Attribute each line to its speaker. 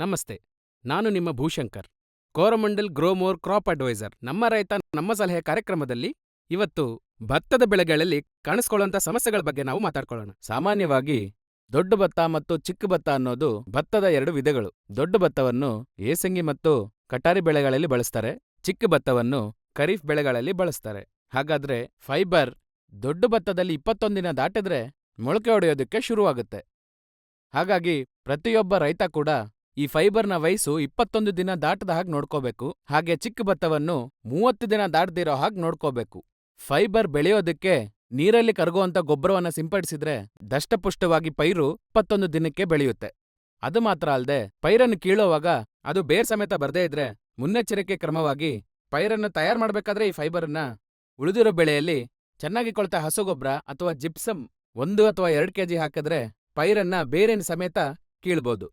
Speaker 1: ನಮಸ್ತೆ, ನಾನು ನಿಮ್ಮ Bhushankar, Coromandel Gromor crop advisor. ನಮ್ಮ ರೈತ, ನಮ್ಮ ಸಲಹೆ ಕಾರ್ಯಕ್ರಮದಲ್ಲಿ ಇವತ್ತು ಭತ್ತದ ಬೆಳೆಗಳಲ್ಲಿ ಕಾಣಿಸ್ಕೊಳ್ಳುವಂತ ಸಮಸ್ಯೆಗಳ ಬಗ್ಗೆ ನಾವು ಮಾತಾಡ್ಕೊಳ್ಳೋಣ. ಸಾಮಾನ್ಯವಾಗಿ ದೊಡ್ಡ ಭತ್ತ ಮತ್ತು ಚಿಕ್ಕ ಭತ್ತ ಅನ್ನೋದು ಭತ್ತದ ಎರಡು ವಿಧಗಳು. ದೊಡ್ಡ ಭತ್ತವನ್ನು ಏಸಂಗಿ ಮತ್ತು ಕಟಾರಿ ಬೆಳೆಗಳಲ್ಲಿ ಬಳಸ್ತಾರೆ, ಚಿಕ್ಕ ಭತ್ತವನ್ನು ಖರೀಫ್ ಬೆಳೆಗಳಲ್ಲಿ ಬಳಸ್ತಾರೆ. ಹಾಗಾದ್ರೆ ಫೈಬರ್ ದೊಡ್ಡ ಭತ್ತದಲ್ಲಿ ಇಪ್ಪತ್ತೊಂದಿನ ದಾಟಿದ್ರೆ ಮೊಳಕೆ ಹೊಡೆಯೋದಕ್ಕೆ ಶುರುವಾಗುತ್ತೆ. ಹಾಗಾಗಿ ಪ್ರತಿಯೊಬ್ಬ ರೈತ ಕೂಡ ಈ ಫೈಬರ್ನ ವಯಸ್ಸು ಇಪ್ಪತ್ತೊಂದು ದಿನ ದಾಟದ ಹಾಗೆ ನೋಡ್ಕೋಬೇಕು. ಹಾಗೆ ಚಿಕ್ಕ ಭತ್ತವನ್ನು ಮೂವತ್ತು ದಿನ ದಾಟದಿರೋ ಹಾಗೆ ನೋಡ್ಕೋಬೇಕು. ಫೈಬರ್ ಬೆಳೆಯೋದಕ್ಕೆ ನೀರಲ್ಲಿ ಕರಗುವಂತ ಗೊಬ್ಬರವನ್ನ ಸಿಂಪಡಿಸಿದ್ರೆ ದಷ್ಟಪುಷ್ಟವಾಗಿ ಪೈರು ಇಪ್ಪತ್ತೊಂದು ದಿನಕ್ಕೆ ಬೆಳೆಯುತ್ತೆ. ಅದು ಮಾತ್ರ ಅಲ್ಲದೆ ಪೈರನ್ನು ಕೀಳೋವಾಗ ಅದು ಬೇರ್ ಸಮೇತ ಬರ್ದೇ ಇದ್ರೆ ಮುನ್ನೆಚ್ಚರಿಕೆ ಕ್ರಮವಾಗಿ ಪೈರನ್ನು ತಯಾರು ಮಾಡ್ಬೇಕಾದ್ರೆ ಈ ಫೈಬರನ್ನ ಉಳಿದಿರೋ ಬೆಳೆಯಲ್ಲಿ ಚೆನ್ನಾಗಿ ಕೊಳ್ತ ಹಸುಗೊಬ್ಬರ ಅಥವಾ ಜಿಪ್ಸಮ್ ಒಂದು ಅಥವಾ ಎರಡು ಕೆಜಿ ಹಾಕಿದ್ರೆ ಪೈರನ್ನ ಬೇರಿನ ಸಮೇತ ಕೀಳ್ಬೋದು.